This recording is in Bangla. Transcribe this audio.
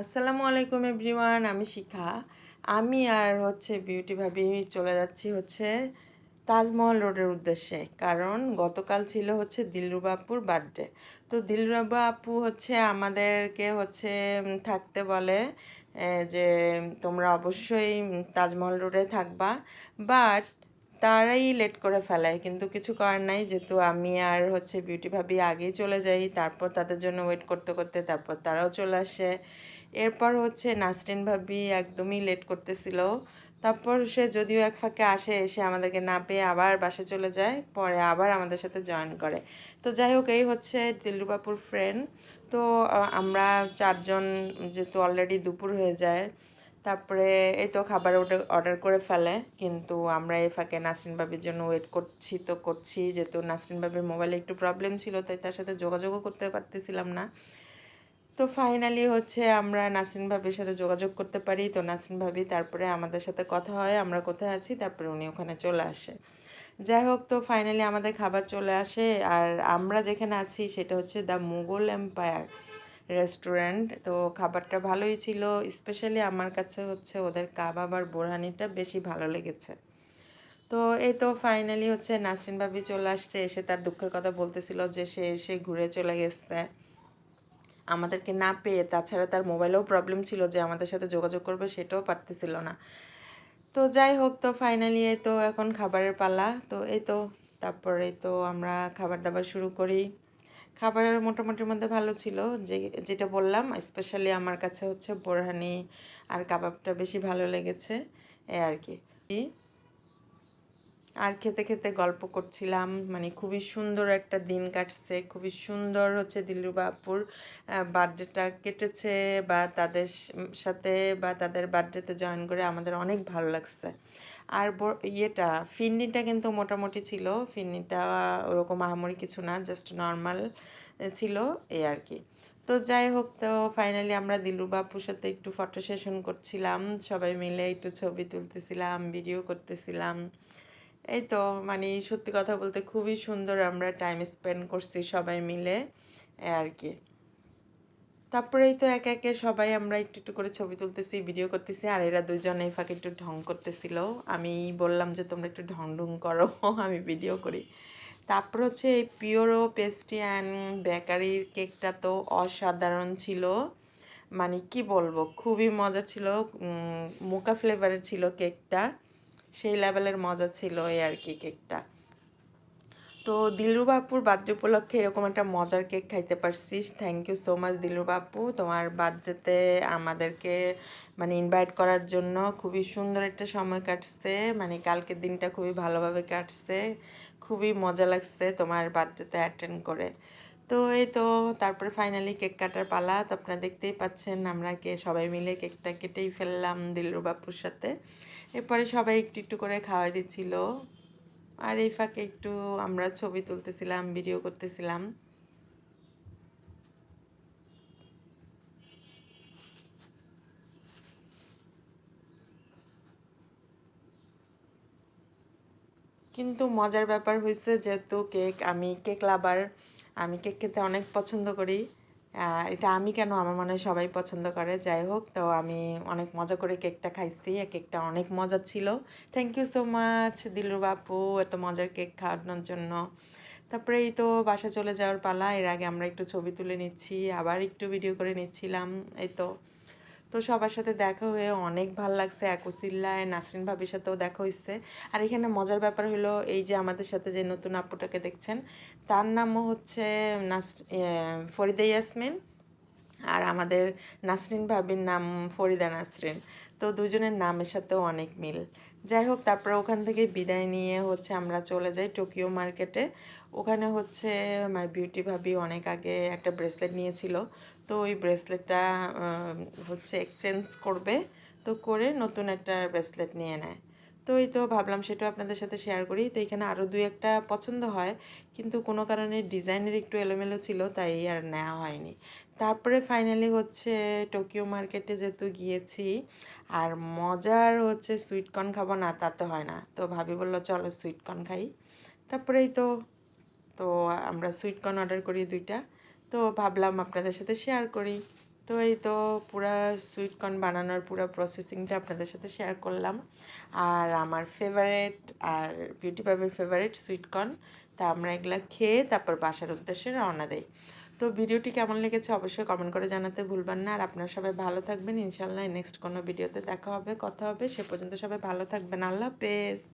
আসসালামু আলাইকুম এভরিওয়ান, আমি শিখা। আমি আর হচ্ছে বিউটি ভাবি চলে যাচ্ছি হচ্ছে তাজমহল রোডের উদ্দেশ্যে। কারণ গতকাল ছিল হচ্ছে দিলরুবা আপুর বার্থডে। তো দিলরুবা আপু হচ্ছে আমাদেরকে হচ্ছে থাকতে বলে যে তোমরা অবশ্যই তাজমহল রোডে থাকবা। বাট তারাই লেট করে ফেলায়, কিন্তু কিছু করার নাই। যেহেতু আমি আর হচ্ছে বিউটি ভাবি আগেই চলে যাই, তারপর তাদের জন্য ওয়েট করতে করতে তারপর তারাও চলে আসে। এরপর হচ্ছে নাসরিন ভাবি একদমই লেট করতেছিল। তারপর সে যদিও এক ফাঁকে আসে এসে আমাদেরকে না পেয়ে আবার বাসে চলে যায়, পরে আবার আমাদের সাথে জয়েন করে। তো যাই হোক, এই হচ্ছে দিল্লুবাপুর ফ্রেন্ড তো আমরা চারজন যেহেতু অলরেডি দুপুর হয়ে যায়, তারপরে এই তো খাবার অর্ডার করে ফেলে। কিন্তু আমরা এই ফাঁকে নাসরিন ভাবির জন্য ওয়েট করছি, তো করছি। যেহেতু নাসরিন ভাবির মোবাইলে একটু প্রবলেম ছিল, তাই তার সাথে যোগাযোগও করতে পারতেছিলাম না। তো ফাইনালি হচ্ছে আমরা নাসরিন ভাবির সাথে যোগাযোগ করতে পারি। তো নাসরিন ভাবি তারপরে আমাদের সাথে কথা হয়, আমরা কোথায় আছি, তারপরে উনি ওখানে চলে আসে। যাই হোক, তো ফাইনালি আমাদের খাবার চলে আসে আর আমরা যেখানে আছি সেটা হচ্ছে দ্য মুঘল এম্পায়ার রেস্টুরেন্ট তো খাবারটা ভালোই ছিল স্পেশালি আমার কাছে হচ্ছে ওদের কাবাব আর বোরহানিটা বেশি ভালো লেগেছে। তো এই তো ফাইনালি হচ্ছে নাসরিন ভাবি চলে আসছে, এসে তার দুঃখের কথা বলতেছিল যে সে এসে ঘুরে চলে গেছে। আমাদেরকে না পেয়ে তাছাড়া তার মোবাইলেও প্রবলেম ছিল যে আমাদের সাথে যোগাযোগ করবে, সেটাও পারতেছিল না। তো যাই হোক, তো ফাইনালি এই তো এখন খাবারের পালা। তো এই তো, তারপরে তো আমরা খাবার দাবার শুরু করি। খাবারের মোটামুটির মধ্যে ভালো ছিল। যে, যেটা বললাম স্পেশালি আমার কাছে হচ্ছে বোরহানি আর কাবাবটা বেশি ভালো লেগেছে, এই আর কি। আর খেতে খেতে গল্প করছিলাম। মানে খুবই সুন্দর একটা দিন কাটছে। খুবই সুন্দর হচ্ছে দিলরুবা আপুর বার্থডেটা কেটেছে বা তাদের সাথে বা তাদের বার্থডেতে জয়েন করে আমাদের অনেক ভালো লাগছে। আর ইয়েটা ফিরনিটা কিন্তু মোটামুটি ছিল। ফিরনিটা ওরকম আহামরি কিছু না জাস্ট নর্মাল ছিল এই আর কি। তো যাই হোক, তো ফাইনালি আমরা দিলরুবা আপুর সাথে একটু ফটো সেশন করছিলাম। সবাই মিলে একটু ছবি তুলতেছিলাম ভিডিও করতেছিলাম। এই তো মানে সত্যি কথা বলতে খুবই সুন্দর আমরা টাইম স্পেন্ড করছি সবাই মিলে আর কি। তারপরেই তো একে একে সবাই আমরা একটু একটু করে ছবি তুলতেছি ভিডিও করতেছি, আর এরা দুজনে এই ফাঁকে একটু ঢং করতেছিল। আমি বললাম যে, তোমরা একটু ঢং ঢং করো, আমি ভিডিও করি। তারপর হচ্ছে এই পিওরো পেস্ট্রি অ্যান্ড বেকারির কেকটা তো অসাধারণ ছিল। মানে কি বলব, খুবই মজা ছিল। মোকা ফ্লেভারের ছিল কেকটা সেই লেভেলের মজা ছিল এই আর কি কেকটা। তো দিলরুবা আপুর বার্থডে উপলক্ষে এরকম একটা মজার কেক খাইতে পারছিস। Thank you so much Dilruba আপু তোমার বার্থডেতে আমাদেরকে মানে ইনভাইট করার জন্য খুবই সুন্দর একটা সময় কাটছে। মানে কালকের দিনটা খুবই ভালোভাবে কাটছে। খুবই মজা লাগছে তোমার বার্থডেতে অ্যাটেন্ড করে। তো এই তো তারপরে ফাইনালি কেক কাটার পালা। তো আপনারা দেখতেই পাচ্ছেন আমরা কে সবাই মিলে কেকটা কেটেই ফেললাম দিলরুবা আপুর সাথে। এরপরে সবাই একটু একটু করে খাওয়াই দিচ্ছিল। আর এই ফাঁকে একটু আমরা ছবি তুলতেছিলাম ভিডিও করতেছিলাম। কিন্তু মজার ব্যাপার হয়েছে যেহেতু কেক, আমি কেক লাভার, আমি কেক খেতে অনেক পছন্দ করি। এটা আমি কেন আমার মনে হয় সবাই পছন্দ করে। যাই হোক, তো আমি অনেক মজা করে কেকটা খাইছি কেকটা অনেক মজার ছিল। থ্যাংক ইউ সো মাচ দিলরু বাপু এত মজার কেক খাওয়ানোর জন্য। তারপরে এই তো বাসা চলে যাওয়ার পালা, এর আগে আমরা একটু ছবি তুলে নিচ্ছি, আবার একটু ভিডিও করে নিচ্ছিলাম, এই তো। তো সবার সাথে দেখা হয়ে অনেক ভালো লাগছে। একসিল্লায় নাসরিন ভাবির সাথেও দেখা হয়েছে আর এখানে মজার ব্যাপার হলো, এই যে আমাদের সাথে যে নতুন আপুটাকে দেখছেন, তার নামও হচ্ছে নাস ফরিদা ইয়াসমিন। আর আমাদের নাসরিন ভাবির নাম ফরিদা নাসরিন। তো দুজনের নামের সাথেও অনেক মিল। যাই হোক, তারপরে ওখান থেকে বিদায় নিয়ে হচ্ছে আমরা চলে যাই টোকিও মার্কেটে। ওখানে হচ্ছে মাই বিউটি ভাবি অনেক আগে একটা ব্রেসলেট নিয়েছিল। তো ওই ব্রেসলেটটা হচ্ছে এক্সচেঞ্জ করবে। তো করে নতুন একটা ব্রেসলেট নিয়ে নেয়। তো এই তো ভাবলাম সেটাও আপনাদের সাথে শেয়ার করি। তো এখানে আরও দুই একটা পছন্দ হয়, কিন্তু কোনো কারণে ডিজাইনের একটু এলোমেলো ছিল, তাই আর নেওয়া হয়নি। তারপরে ফাইনালি হচ্ছে টোকিও মার্কেটে যেহেতু গিয়েছি, আর মজার হচ্ছে সুইটকর্ন খাব না, তাতে হয় না। তো ভাবি বলল, চলো সুইটকর্ন খাই। তারপরেই তো তো আমরা সুইটকর্ন অর্ডার করি দুইটা। তো ভাবলাম আপনাদের সাথে শেয়ার করি। তো এই তো পুরা সুইট কর্ন বানানোর পুরো প্রসেসিংটা আপনাদের সাথে শেয়ার করলাম। আর আমার ফেভারেট আর বিউটি পাবের ফেভারিট সুইট কর্ন তা আমরা এগুলো খেয়ে তারপর বাসার উদ্দেশ্যে রওনা দেই। তো ভিডিওটি কেমন লেগেছে অবশ্যই কমেন্ট করে জানাতে ভুলবেন না। আর আপনারা সবাই ভালো থাকবেন। ইনশাল্লাহ নেক্সট কোনো ভিডিওতে দেখা হবে, কথা হবে। সে পর্যন্ত সবাই ভালো থাকবেন। আল্লাহ হাফেজ।